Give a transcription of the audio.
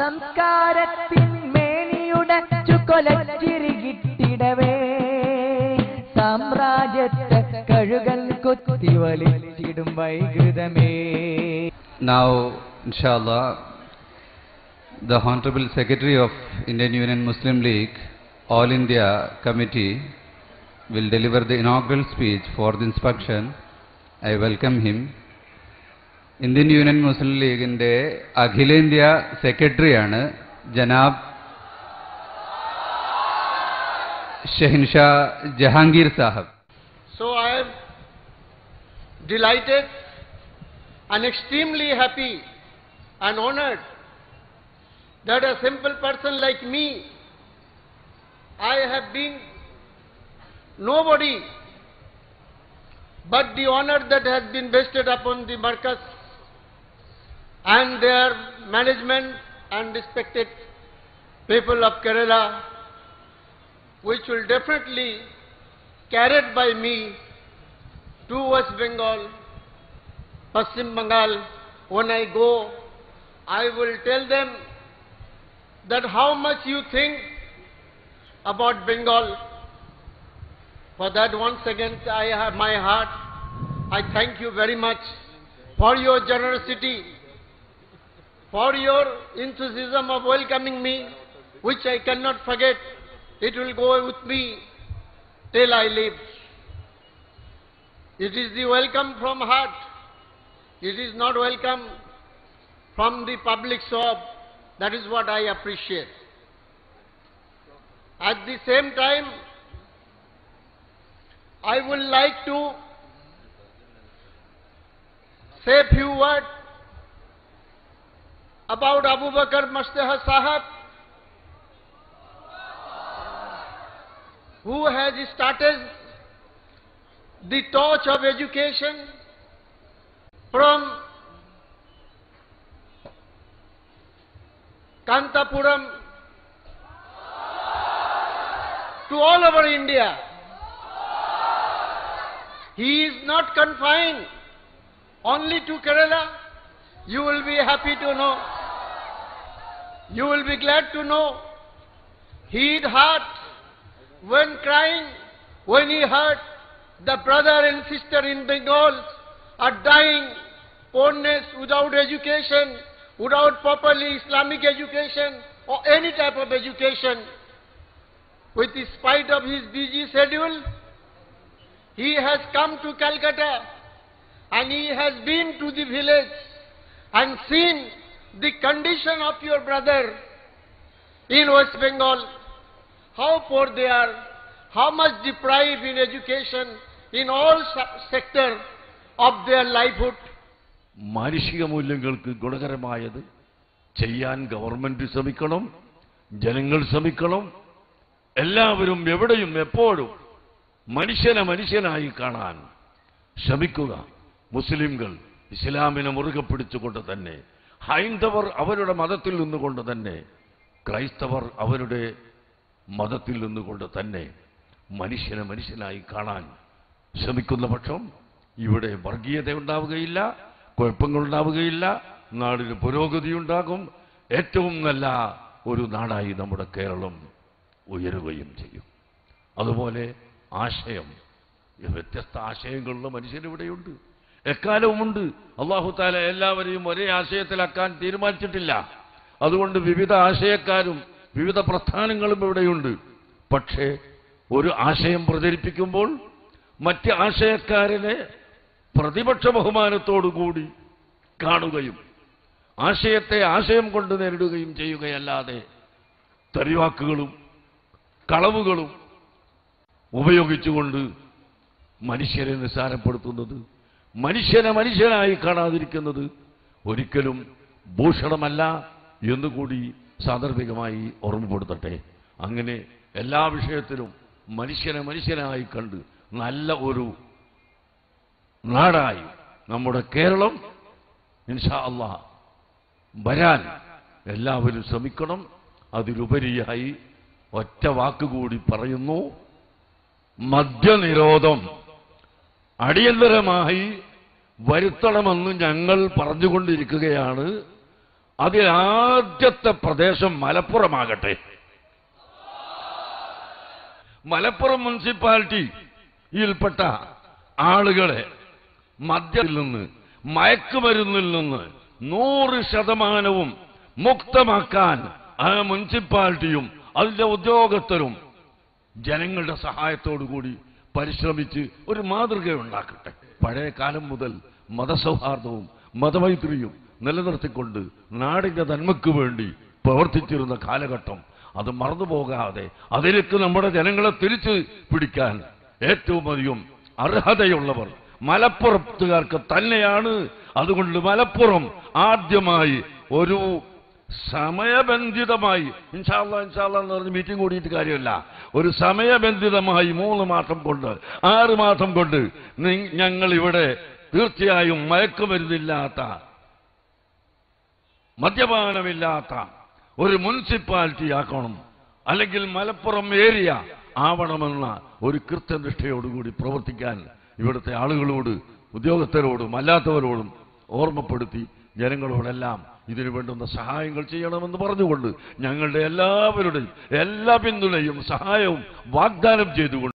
സംസ്കാരത്തിൻ മേനിയുടെ ചുക്കൊലച്ചിരി കിട്ടിടവേ സാമ്രാജ്യത്തെ കഴുകൽ കൊത്തി വലിച്ചിടും വൈകൃതമേ Now, inshallah, the Honorable Secretary of Indian Union Muslim League, All India Committee, will deliver the inaugural speech for the inspection. I welcome him. Indian union മുസ്ലിം ലീഗിൻ്റെ അഖിലേന്ത്യാ സെക്രട്ടറിയാണ് ജനാബ് Shehinsha Jahangir Saheb So I am delighted and extremely happy and honored that a simple person like me, I have been nobody, but the honor that has been vested upon the Marcus and their management and respected people of Kerala, which will definitely carried by me to West Bengal, Pasim Bengal. When I go, I will tell them that how much you think about Bengal. For that, once again, I have my heart. I thank you very much for your generosity, for your enthusiasm of welcoming me, which I cannot forget. It will go with me till I live. It is the welcome from heart. It is not welcome from the public sob. That is what I appreciate. At the same time, I would like to say a few words about Abu Bakr Mustafa Sahab, who has started the torch of education from Kantapuram to all over India. He is not confined only to Kerala. You will be happy to know. You will be glad to know. He had heart when crying, when he heard the brother and sister in Bengal are dying, poorness without education, without properly Islamic education or any type of education. With the spite of his busy schedule, he has come to Calcutta and he has been to the village and seen the condition of your brother in West Bengal, how poor they are, how much deprived in education in all sector of their livelihood. മാനുഷിക മൂല്യങ്ങൾക്ക് ഗുണകരമായത് ചെയ്യാൻ government ശ്രമിക്കണം ജനങ്ങൾ ശ്രമിക്കണം എല്ലാവരും എവിടെയും എപ്പോഴും മനുഷ്യനെ മനുഷ്യനായി കാണാൻ ശ്രമിക്കുക മുസ്ലിംകൾ ഇസ്ലാമിനെ മുറുകെ പിടിച്ചുകൊണ്ട് തന്നെ ഹൈന്ദവർ അവരുടെ മതത്തിൽ നിന്നുകൊണ്ട് തന്നെ ക്രൈസ്തവർ അവരുടെ മതത്തിൽ നിന്നുകൊണ്ട് തന്നെ മനുഷ്യനെ മനുഷ്യനായി കാണാൻ ശ്രമിക്കുന്ന പക്ഷം ഇവിടെ വർഗീയത ഉണ്ടാവുകയില്ല കുഴപ്പങ്ങളുണ്ടാവുകയില്ല നാടിന് പുരോഗതി ഉണ്ടാകും. ഏറ്റവും നല്ല ഒരു നാടായി നമ്മുടെ കേരളം ഉയരുകയും ചെയ്യും. അതുപോലെ ആശയം വ്യത്യസ്ത ആശയങ്ങളുള്ള മനുഷ്യരിവിടെയുണ്ട്. എക്കാലവുമുണ്ട്. അള്ളാഹു താല എല്ലാവരെയും ഒരേ ആശയത്തിലാക്കാൻ തീരുമാനിച്ചിട്ടില്ല. അതുകൊണ്ട് വിവിധ ആശയക്കാരും വിവിധ പ്രസ്ഥാനങ്ങളും ഇവിടെയുണ്ട്. പക്ഷേ ഒരു ആശയം പ്രചരിപ്പിക്കുമ്പോൾ മറ്റ് ആശയക്കാരനെ പ്രതിപക്ഷ ബഹുമാനത്തോടുകൂടി കാണുകയും ആശയത്തെ ആശയം കൊണ്ട് നേരിടുകയും ചെയ്യുകയല്ലാതെ തെറിവാക്കുകളും കളവുകളും ഉപയോഗിച്ചുകൊണ്ട് മനുഷ്യരെ നിസ്സാരപ്പെടുത്തുന്നത് മനുഷ്യനെ മനുഷ്യനായി കാണാതിരിക്കുന്നത് ഒരിക്കലും ഭൂഷണമല്ല എന്നുകൂടി സാന്ദർഭികമായി ഓർമ്മപ്പെടുത്തട്ടെ. അങ്ങനെ എല്ലാ വിഷയത്തിലും മനുഷ്യനെ മനുഷ്യനായി കണ്ട് നല്ല ഒരു നാടായി നമ്മുടെ കേരളം ഇൻഷാ അള്ളാ വരാൻ എല്ലാവരും ശ്രമിക്കണം. അതിലുപരിയായി ഒറ്റ വാക്കുകൂടി പറയുന്നു. മദ്യനിരോധം. അടിയന്തരമായി വരുത്തണമെന്ന് ഞങ്ങൾ പറഞ്ഞുകൊണ്ടിരിക്കുകയാണ്. അതിലാദ്യത്തെ പ്രദേശം മലപ്പുറമാകട്ടെ. മലപ്പുറം മുനിസിപ്പാലിറ്റിയിൽപ്പെട്ട ആളുകളെ മദ്യത്തിൽ നിന്ന് മയക്കുമരുന്നിൽ നിന്ന് നൂറ് ശതമാനവും മുക്തമാക്കാൻ ആ മുനിസിപ്പാലിറ്റിയും അതിന്റെ ഉദ്യോഗസ്ഥരും ജനങ്ങളുടെ സഹായത്തോടു കൂടി പരിശ്രമിച്ച് ഒരു മാതൃക ഉണ്ടാക്കട്ടെ. പഴയ കാലം മുതൽ മതസൗഹാർദ്ദവും മതമൈത്രിയും നിലനിർത്തിക്കൊണ്ട് നാടിന്റെ നന്മയ്ക്ക് വേണ്ടി പ്രവർത്തിച്ചിരുന്ന കാലഘട്ടം അത് മറന്നുപോകാതെ അതിലേക്ക് നമ്മുടെ ജനങ്ങളെ തിരിച്ച് പിടിക്കാൻ ഏറ്റവും അധികം അർഹതയുള്ളവർ മലപ്പുറത്തുകാർക്ക് തന്നെയാണ്. അതുകൊണ്ട് മലപ്പുറം ആദ്യമായി ഒരു സമയബന്ധിതമായി. ഇൻഷാല്ല ഇൻഷാല്ല എന്ന് പറഞ്ഞ് മീറ്റിംഗ് കൂടിയിട്ട് കാര്യമില്ല. ഒരു സമയബന്ധിതമായി മൂന്ന് മാസം കൊണ്ട് ആറ് മാസം കൊണ്ട് ഞങ്ങൾ ഇവിടെ തീർച്ചയായും മയക്കുമരുന്നില്ലാത്ത മദ്യപാനമില്ലാത്ത ഒരു മുനിസിപ്പാലിറ്റി ആക്കണം. അല്ലെങ്കിൽ മലപ്പുറം ഏരിയ ആവണമെന്ന ഒരു കൃത്യനിഷ്ഠയോടുകൂടി പ്രവർത്തിക്കാൻ ഇവിടുത്തെ ആളുകളോട് ഉദ്യോഗസ്ഥരോടും അല്ലാത്തവരോടും ഓർമ്മപ്പെടുത്തി ജനങ്ങളോടെല്ലാം ഇതിനു വേണ്ടുന്ന സഹായങ്ങൾ ചെയ്യണമെന്ന് പറഞ്ഞുകൊണ്ട് ഞങ്ങളുടെ എല്ലാവരുടെയും എല്ലാ പിന്തുണയും സഹായവും വാഗ്ദാനം ചെയ്തുകൊണ്ട്